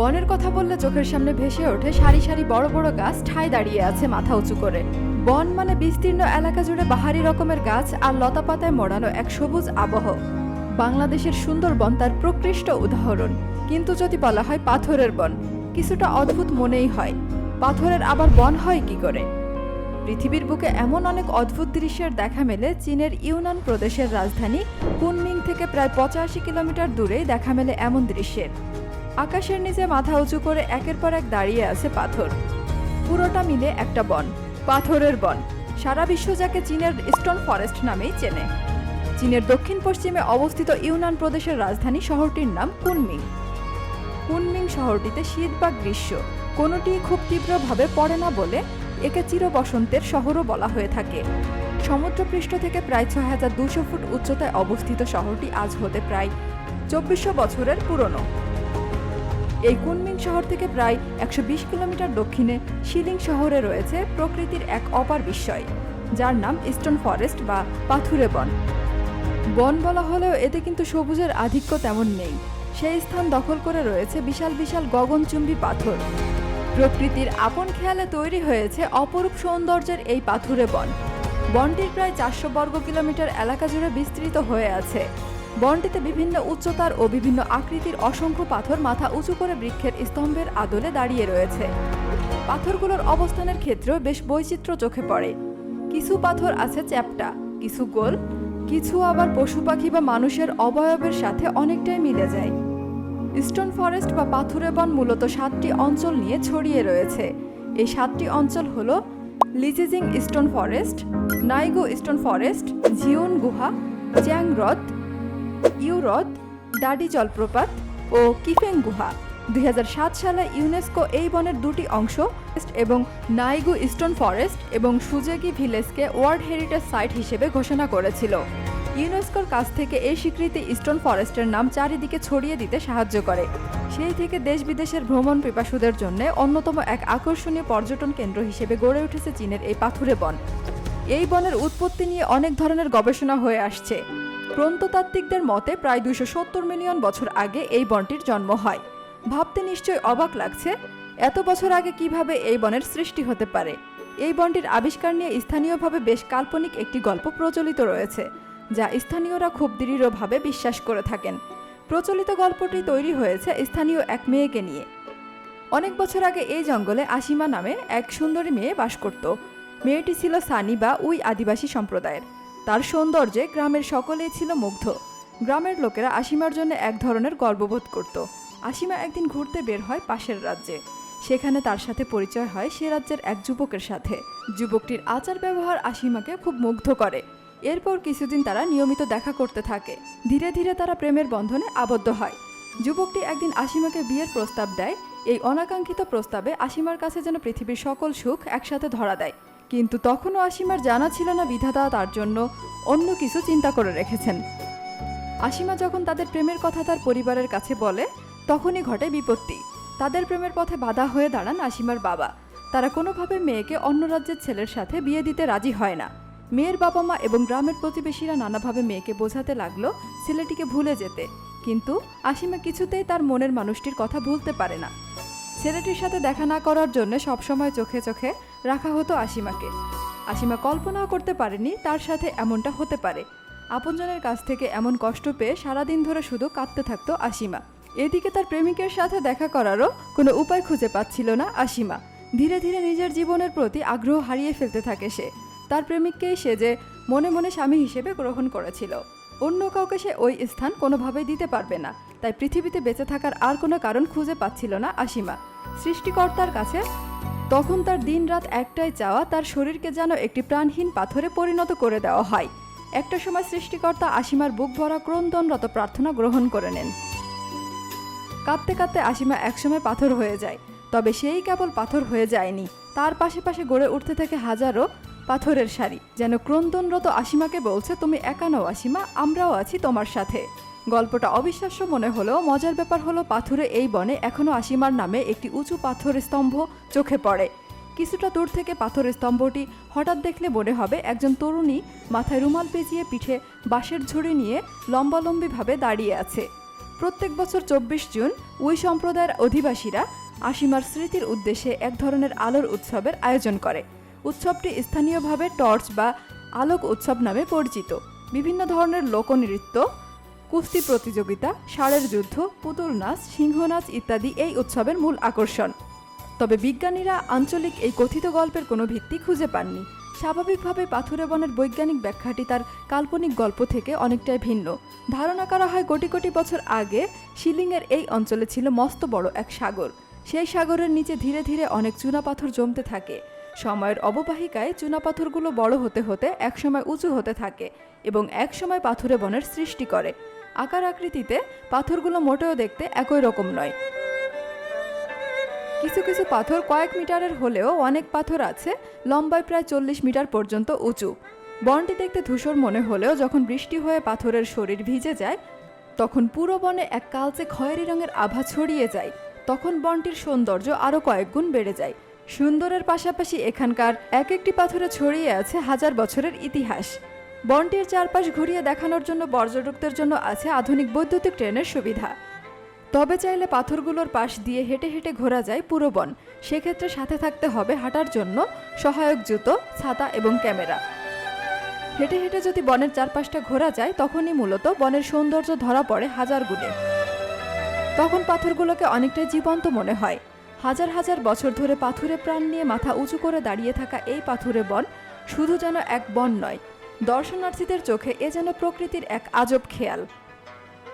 বনের কথা বললে চোখের সামনে ভেসে ওঠে সারি সারি বড় বড় গাছ ঠায় দাঁড়িয়ে আছে মাথা উঁচু করে। বন মানে বিস্তীর্ণ এলাকা জুড়ে বাহারি রকমের গাছ আর লতাপাতায় মোড়ানো এক সবুজ আবহ। বাংলাদেশের সুন্দরবন তার প্রকৃষ্ট উদাহরণ। কিন্তু যদি বলা হয় পাথরের বন, কিছুটা অদ্ভুত মনেই হয়। পাথরের আবার বন হয় কি করে? পৃথিবীর বুকে এমন অনেক অদ্ভুত দৃশ্যের দেখা মেলে চীনের ইউনান প্রদেশের রাজধানী কুনমিং থেকে প্রায় পঁচাশি কিলোমিটার দূরেই দেখা মেলে এমন দৃশ্যের। আকাশের নিচে মাথা উঁচু করে একের পর এক দাঁড়িয়ে আছে পাথর। পুরোটা মিলে একটা বন, পাথরের বন। সারা বিশ্ব যাকে চীনের স্টোন ফরেস্ট নামেই চেনে। চীনের দক্ষিণ পশ্চিমে অবস্থিত ইউনান প্রদেশের রাজধানী শহরটির নাম কুনমিং। কুনমিং শহরটিতে শীত বা গ্রীষ্ম কোনোটি খুব তীব্রভাবে পড়ে না বলে একে চির বসন্তের শহরও বলা হয়ে থাকে। সমুদ্রপৃষ্ঠ থেকে প্রায় ছয় হাজার দুশো ফুট উচ্চতায় অবস্থিত শহরটি আজ হতে প্রায় চব্বিশশো বছরের পুরনো। এই কুনমিং শহর থেকে প্রায় একশো বিশ কিলোমিটার দক্ষিণে শিলিং শহরে রয়েছে প্রকৃতির এক অপার বিস্ময়, যার নাম ইস্টার্ন ফরেস্ট বা পাথুরে বন। বন বলা হলেও এতে কিন্তু সবুজের আধিক্য তেমন নেই। সেই স্থান দখল করে রয়েছে বিশাল বিশাল গগনচুম্বী পাথর। প্রকৃতির আপন খেয়ালে তৈরি হয়েছে অপরূপ সৌন্দর্যের এই পাথুরে বন। বনটির প্রায় চারশো বর্গ কিলোমিটার এলাকা জুড়ে বিস্তৃত হয়ে আছে। বনটিতে বিভিন্ন উচ্চতার ও বিভিন্ন আকৃতির অসংখ্য পাথর মাথা উঁচু করে বৃক্ষের স্তম্ভের আদলে দাঁড়িয়ে রয়েছে। পাথরগুলোর অবস্থানের ক্ষেত্রেও বেশ বৈচিত্র্য চোখে পড়ে। কিছু পাথর আছে চ্যাপ্টা, কিছু গোল, কিছু আবার পশু পাখি বা মানুষের অবয়বের সাথে অনেকটাই মিলে যায়। ইস্টন ফরেস্ট বা পাথুরে বন মূলত সাতটি অঞ্চল নিয়ে ছড়িয়ে রয়েছে। এই সাতটি অঞ্চল হল লিজেজিং ইস্টন ফরেস্ট, নাইগো ইস্টন ফরেস্ট, ঝিউন গুহা, চ্যাংরথ ইউরথ ডাডি জলপ্রপাত ও কিফেং গুহা দুই হাজার সাত সালে ইউনেস্কো এই বনের দুটি অংশ এবং নাইগু ইস্টন ফরেস্ট এবং সুজেগি ভিলেজকে ওয়ার্ল্ড হেরিটেজ সাইট হিসেবে ঘোষণা করেছিল। ইউনেস্কোর কাছ থেকে এই স্বীকৃতি ইস্টন ফরেস্টের নাম চারিদিকে ছড়িয়ে দিতে সাহায্য করে। সেই থেকে দেশ বিদেশের ভ্রমণ পিপাসুদের জন্য অন্যতম এক আকর্ষণীয় পর্যটন কেন্দ্র হিসেবে গড়ে উঠেছে চীনের এই পাথুরে বন। এই বনের উৎপত্তি নিয়ে অনেক ধরনের গবেষণা হয়ে আসছে। প্রন্ততাত্ত্বিকদের মতে প্রায় দুশো সত্তর মিলিয়ন বছর আগে এই বনটির জন্ম হয়। ভাবতে নিশ্চয় অবাক লাগছে, এত বছর আগে কীভাবে এই বনের সৃষ্টি হতে পারে? এই বনটির আবিষ্কার নিয়ে স্থানীয়ভাবে বেশ কাল্পনিক একটি গল্প প্রচলিত রয়েছে, যা স্থানীয়রা খুব দৃঢ়ভাবে বিশ্বাস করে থাকেন। প্রচলিত গল্পটি তৈরি হয়েছে স্থানীয় এক মেয়েকে নিয়ে। অনেক বছর আগে এই জঙ্গলে আসিমা নামে এক সুন্দরী মেয়ে বাস করত। মেয়েটি ছিল সানি বা উই আদিবাসী সম্প্রদায়ের। তার সৌন্দর্যে গ্রামের সকলেই ছিল মুগ্ধ। গ্রামের লোকেরা আশিমার জন্য এক ধরনের গর্ববোধ করত। আশিমা একদিন ঘুরতে বের হয় পাশের রাজ্যে। সেখানে তার সাথে পরিচয় হয় সে রাজ্যের এক যুবকের সাথে। যুবকটির আচার ব্যবহার আশিমাকে খুব মুগ্ধ করে। এরপর কিছুদিন তারা নিয়মিত দেখা করতে থাকে। ধীরে ধীরে তারা প্রেমের বন্ধনে আবদ্ধ হয়। যুবকটি একদিন আশিমাকে বিয়ের প্রস্তাব দেয়। এই অনাকাঙ্ক্ষিত প্রস্তাবে আসিমার কাছে যেন পৃথিবীর সকল সুখ একসাথে ধরা দেয়। কিন্তু তখনও আসিমার জানা ছিল না বিধাতা তার জন্য অন্য কিছু চিন্তা করে রেখেছেন। আশিমা যখন তাদের প্রেমের কথা তার পরিবারের কাছে বলে, তখনই ঘটে বিপত্তি। তাদের প্রেমের পথে বাধা হয়ে দাঁড়ান আশিমার বাবা। তারা কোনোভাবে মেয়েকে অন্য রাজ্যের ছেলের সাথে বিয়ে দিতে রাজি হয় না। মেয়ের বাবা মা এবং গ্রামের প্রতিবেশীরা নানাভাবে মেয়েকে বোঝাতে লাগল ছেলেটিকে ভুলে যেতে। কিন্তু আসিমা কিছুতেই তার মনের মানুষটির কথা ভুলতে পারে না। ছেলেটির সাথে দেখা না করার জন্য সবসময় চোখে চোখে রাখা হতো আশিমাকে আশিমা কল্পনাও করতে পারেনি তার সাথে এমনটা হতে পারে। আপনজনের কাছ থেকে এমন কষ্ট পেয়ে সারাদিন ধরে শুধু কাঁদতে থাকতো আশিমা এদিকে তার প্রেমিকের সাথে দেখা করারও কোনো উপায় খুঁজে পাচ্ছিল না আশিমা ধীরে ধীরে নিজের জীবনের প্রতি আগ্রহ হারিয়ে ফেলতে থাকে সে। তার প্রেমিককেই সে যে মনে মনে স্বামী হিসেবে গ্রহণ করেছিল। অন্য কাউকে সে ওই স্থান কোনোভাবেই দিতে পারবে না, তাই পৃথিবীতে বেঁচে থাকার আর কোনো কারণ খুঁজে পাচ্ছিল না আশিমা সৃষ্টিকর্তার কাছে তখন তার দিনরাত একটাই চাওয়া, তার শরীরকে যেন একটি প্রাণহীন পাথরে পরিণত করে দেওয়া হয়। একটা সময় সৃষ্টিকর্তা আসিমার বুক ভরা ক্রন্দনরত প্রার্থনা গ্রহণ করে নেন। কাঁদতে কাঁদতে আশিমা একসময় পাথর হয়ে যায়, তবে সেই কেবল পাথর হয়ে যায়নি। তার পাশে পাশে গড়ে উঠতে থাকে হাজারো পাথরের শাড়ি যেন ক্রন্দনরত আসিমাকে বলছে, তুমি একা নও আশিমা আমরাও আছি তোমার সাথে। গল্পটা অবিশ্বাস্য মনে হলেও মজার ব্যাপার হলো পাথুরে এই বনে এখনও আশিমার নামে একটি উঁচু পাথর স্তম্ভ চোখে পড়ে। কিছুটা দূর থেকে পাথর স্তম্ভটি হঠাৎ দেখলে মনে হবে একজন তরুণী মাথায় রুমাল পেঁচিয়ে পিঠে বাঁশের ঝুড়ি নিয়ে লম্বালম্বিভাবে দাঁড়িয়ে আছে। প্রত্যেক বছর চব্বিশ জুন উই সম্প্রদায়ের অধিবাসীরা আশিমার স্মৃতির উদ্দেশ্যে এক ধরনের আলোর উৎসবের আয়োজন করে। উৎসবটি স্থানীয়ভাবে টর্চ বা আলোক উৎসব নামে পরিচিত। বিভিন্ন ধরনের লোকনৃত্য কুস্তি প্রতিযোগিতা, ষাঁড়ের যুদ্ধ, পুতুল নাচ, সিংহ নাচ ইত্যাদি এই উৎসবের মূল আকর্ষণ। তবে বিজ্ঞানীরা আঞ্চলিক এই কথিত গল্পের কোনো ভিত্তি খুঁজে পাননি। স্বাভাবিকভাবে পাথুরে বনের বৈজ্ঞানিক ব্যাখ্যাটি তার কাল্পনিক গল্প থেকে অনেকটাই ভিন্ন। ধারণা করা হয় কোটি কোটি বছর আগে শিলিংয়ের এই অঞ্চলে ছিল মস্ত বড় এক সাগর। সেই সাগরের নিচে ধীরে ধীরে অনেক চুনাপাথর জমতে থাকে। সময়ের অববাহিকায় চুনাপাথরগুলো বড় হতে হতে একসময় উঁচু হতে থাকে এবং একসময় পাথুরে বনের সৃষ্টি করে। আকার আকৃতিতে পাথরগুলো মোটেও দেখতে একই রকম নয়। কিছু কিছু পাথর কয়েক মিটারের হলেও অনেক পাথর আছে, লম্বায় প্রায় চল্লিশ মিটার পর্যন্ত উঁচু। বনটি দেখতে ধূসর মনে হলেও যখন বৃষ্টি হয়ে পাথরের শরীর ভিজে যায়, তখন পুরো বনে এক কালচে খয়েরি রঙের আভা ছড়িয়ে যায়। তখন বনটির সৌন্দর্য আরও কয়েক গুণ বেড়ে যায়। সুন্দরের পাশাপাশি এখানকার এক একটি পাথরে ছড়িয়ে আছে হাজার বছরের ইতিহাস। বনটির চারপাশ ঘুরিয়ে দেখানোর জন্য পর্যটকদের জন্য আছে আধুনিক বৈদ্যুতিক ট্রেনের সুবিধা। তবে চাইলে পাথরগুলোর পাশ দিয়ে হেঁটে হেঁটে ঘোরা যায় পুরো বন। সেক্ষেত্রে সাথে থাকতে হবে হাঁটার জন্য সহায়ক জুতো, ছাতা এবং ক্যামেরা। হেঁটে হেঁটে যদি বনের চারপাশটা ঘোরা যায়, তখনই মূলত বনের সৌন্দর্য ধরা পড়ে হাজার গুণে। তখন পাথরগুলোকে অনেকটাই জীবন্ত মনে হয়। হাজার হাজার বছর ধরে পাথুরে প্রাণ নিয়ে মাথা উঁচু করে দাঁড়িয়ে থাকা এই পাথুরে বন শুধু যেন এক বন নয় দর্শনার্থীদের চোখে এ যেন প্রকৃতির এক আজব খেয়াল।